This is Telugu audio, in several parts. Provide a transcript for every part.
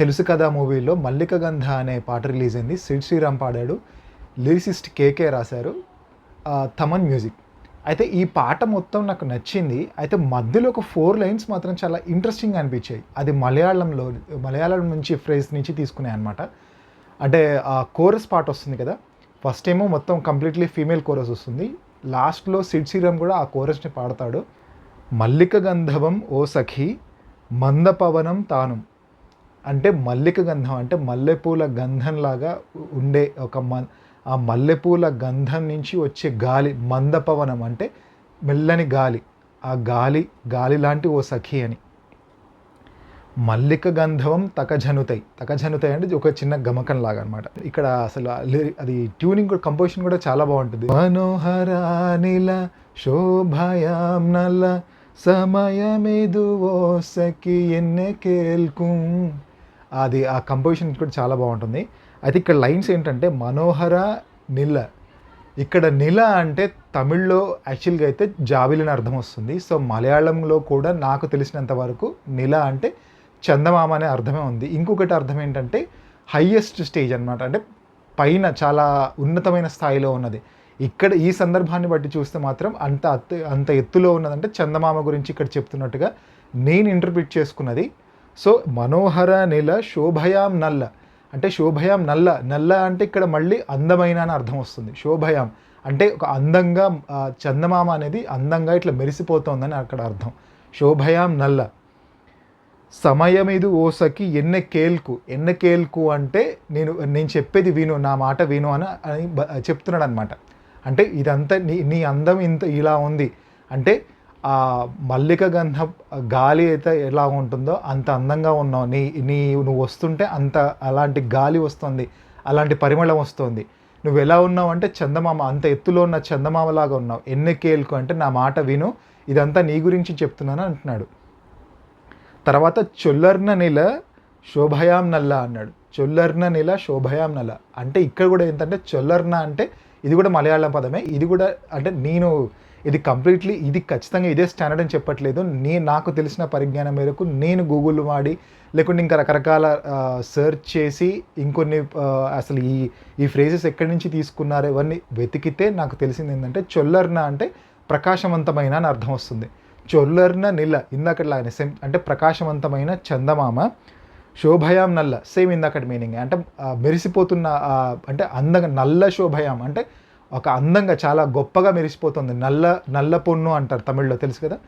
తెలుసు కదా మూవీలో మల్లిక గంధ అనే పాట రిలీజ్ అయింది. సిడ్ శ్రీరామ్ పాడాడు. లిరిసిస్ట్ కేకే రాశారు. థమన్ తమన్ మ్యూజిక్. అయితే ఈ పాట మొత్తం నాకు నచ్చింది. అయితే మధ్యలో ఒక ఫోర్ లైన్స్ మాత్రం చాలా ఇంట్రెస్టింగ్ అనిపించాయి. అది మలయాళంలో మలయాళం నుంచి ఫ్రేజ్ నుంచి తీసుకున్నాయి అనమాట అంటే ఆ కోరస్ పాట వస్తుంది కదా. ఫస్ట్ ఏమో మొత్తం కంప్లీట్లీ ఫీమేల్ కోరస్ వస్తుంది. లాస్ట్లో సిడ్ శ్రీరామ్ కూడా ఆ కోరస్ని పాడతాడు. మల్లిక గంధవం ఓ సఖి మందపవనం తాను. అంటే మల్లిక గంధం అంటే మల్లెపూల గంధంలాగా ఉండే ఒక మ ఆ మల్లెపూల గంధం నుంచి వచ్చే గాలి మందపవనం అంటే మెల్లని గాలి ఆ గాలి గాలి లాంటి ఓ సఖి అని. మల్లిక గంధవం తకజనుతై తకజనుతై అంటే ఒక చిన్న గమకం లాగా అనమాట ఇక్కడ అసలు అది ట్యూనింగ్ కూడా కంపోజిషన్ కూడా చాలా బాగుంటుంది. మనోహర నీల శోభయాం నల్ల సమయమిదువో సఖి ఎన్నె కేల్కుం. అది ఆ కంపోజిషన్ కూడా చాలా బాగుంటుంది. అయితే ఇక్కడ లైన్స్ ఏంటంటే మనోహర నిల. ఇక్కడ నిల అంటే తమిళ్ళో యాక్చువల్గా అయితే జాబిలిని అర్థం వస్తుంది. సో మలయాళంలో కూడా నాకు తెలిసినంత వరకు నిల అంటే చందమామ అనే అర్థమే ఉంది. ఇంకొకటి అర్థం ఏంటంటే హయ్యెస్ట్ స్టేజ్ అన్నమాట. అంటే పైన చాలా ఉన్నతమైన స్థాయిలో ఉన్నది. ఇక్కడ ఈ సందర్భాన్ని బట్టి చూస్తే మాత్రం అంత అత్తు అంత ఎత్తులో ఉన్నదంటే చందమామ గురించి ఇక్కడ చెప్తున్నట్టుగా నేను ఇంటర్ప్రిట్ చేసుకున్నది సో మనోహర నెల శోభయాం నల్ల. అంటే శోభయాం నల్ల. నల్ల అంటే ఇక్కడ మళ్ళీ అందమైన అని అర్థం వస్తుంది. శోభయాం అంటే ఒక అందంగా చందమామ అనేది అందంగా ఇట్లా మెరిసిపోతోందని అక్కడ అర్థం. శోభయాం నల్ల. సమయం ఇది ఓసకి ఎన్న కేల్కు. ఎన్న కేల్కు అంటే నేను నేను చెప్పేది విను నా మాట విను అని అని చెప్తున్నాడు అనమాట అంటే ఇదంతా నీ నీ అందం ఇంత ఇలా ఉంది. అంటే ఆ మల్లిక గంధ గాలి అయితే ఎలా ఉంటుందో అంత అందంగా ఉన్నావు. నీ నీ నువ్వు వస్తుంటే అంత అలాంటి గాలి వస్తుంది. అలాంటి పరిమళం వస్తుంది. నువ్వు ఎలా ఉన్నావు అంటే చందమామ అంత ఎత్తులో ఉన్న చందమామలాగా ఉన్నావు. ఎన్ని కేల్కు అంటే నా మాట విను. ఇదంతా నీ గురించి చెప్తున్నాను అంటున్నాడు. తర్వాత చొల్లర్న నెల శోభయాం నల్ల అన్నాడు. చొల్లర్న నెల శోభయాం నల్ల. అంటే ఇక్కడ కూడా ఏంటంటే చొల్లర్న అంటే ఇది కూడా మలయాళం పదమే. ఇది కూడా అంటే నేను ఇది కంప్లీట్లీ ఇది ఖచ్చితంగా ఇదే స్టాండర్డ్ అని చెప్పట్లేదు. నీ నాకు తెలిసిన పరిజ్ఞానం మేరకు నేను గూగుల్ వాడి లేకుంటే ఇంకా రకరకాల సెర్చ్ చేసి ఇంకొన్ని అసలు ఈ ఈ ఫ్రేజెస్ ఎక్కడి నుంచి తీసుకున్నారు ఇవన్నీ వెతికితే నాకు తెలిసింది ఏంటంటే చొల్లర్న అంటే ప్రకాశవంతమైన అని అర్థం వస్తుంది. చొల్లర్న నిల్ల ఇందాకట్లాగానే సేమ్ అంటే ప్రకాశవంతమైన చందమామ శోభయాం నల్ల సేమ్ ఇందాకటి మీనింగ్. అంటే మెరిసిపోతున్న అంటే అందంగా నల్ల శోభయాం అంటే ఒక అందంగా చాలా గొప్పగా మెరిసిపోతుంది. నల్ల నల్ల పొన్ను అంటారు తమిళ్ళో తెలుసు కదా?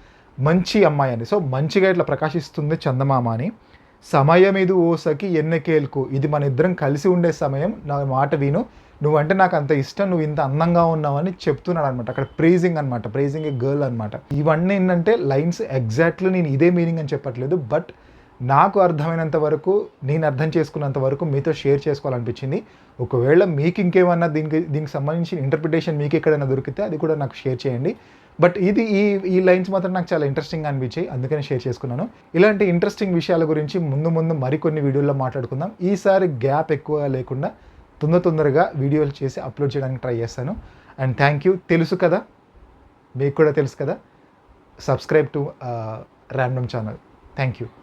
మంచి అమ్మాయి అని. సో మంచిగా ఇట్లా ప్రకాశిస్తుంది చందమామ అని. సమయం ఇది ఓసకి ఎన్నకేల్కు ఇది మన ఇద్దరం కలిసి ఉండే సమయం. నా మాట విను. నువ్వంటే నాకు అంత ఇష్టం. నువ్వు ఇంత అందంగా ఉన్నావని చెప్తున్నాడు అనమాట అక్కడ ప్రేజింగ్ అనమాట ప్రేజింగ్ ఏ గర్ల్ అనమాట ఇవన్నీ ఏంటంటే లైన్స్ ఎగ్జాక్ట్లీ నేను ఇదే మీనింగ్ అని చెప్పట్లేదు. బట్ నాకు అర్థమైనంత వరకు నేను అర్థం చేసుకున్నంత వరకు మీతో షేర్ చేసుకోవాలనిపించింది. ఒకవేళ మీకు ఇంకేమన్నా దీనికి దీనికి సంబంధించిన ఇంటర్ప్రిటేషన్ మీకు ఎక్కడైనా దొరికితే అది కూడా నాకు షేర్ చేయండి. బట్ ఇది ఈ ఈ లైన్స్ మాత్రం నాకు చాలా ఇంట్రెస్టింగ్ అనిపించాయి. అందుకని షేర్ చేసుకున్నాను. ఇలాంటి ఇంట్రెస్టింగ్ విషయాల గురించి ముందు ముందు మరికొన్ని వీడియోల్లో మాట్లాడుకుందాం. ఈసారి గ్యాప్ ఎక్కువ లేకుండా తొందర తొందరగా వీడియోలు చేసి అప్లోడ్ చేయడానికి ట్రై చేస్తాను. And thank you. తెలుసు కదా? మీకు కూడా తెలుసు కదా? Subscribe to random channel thank you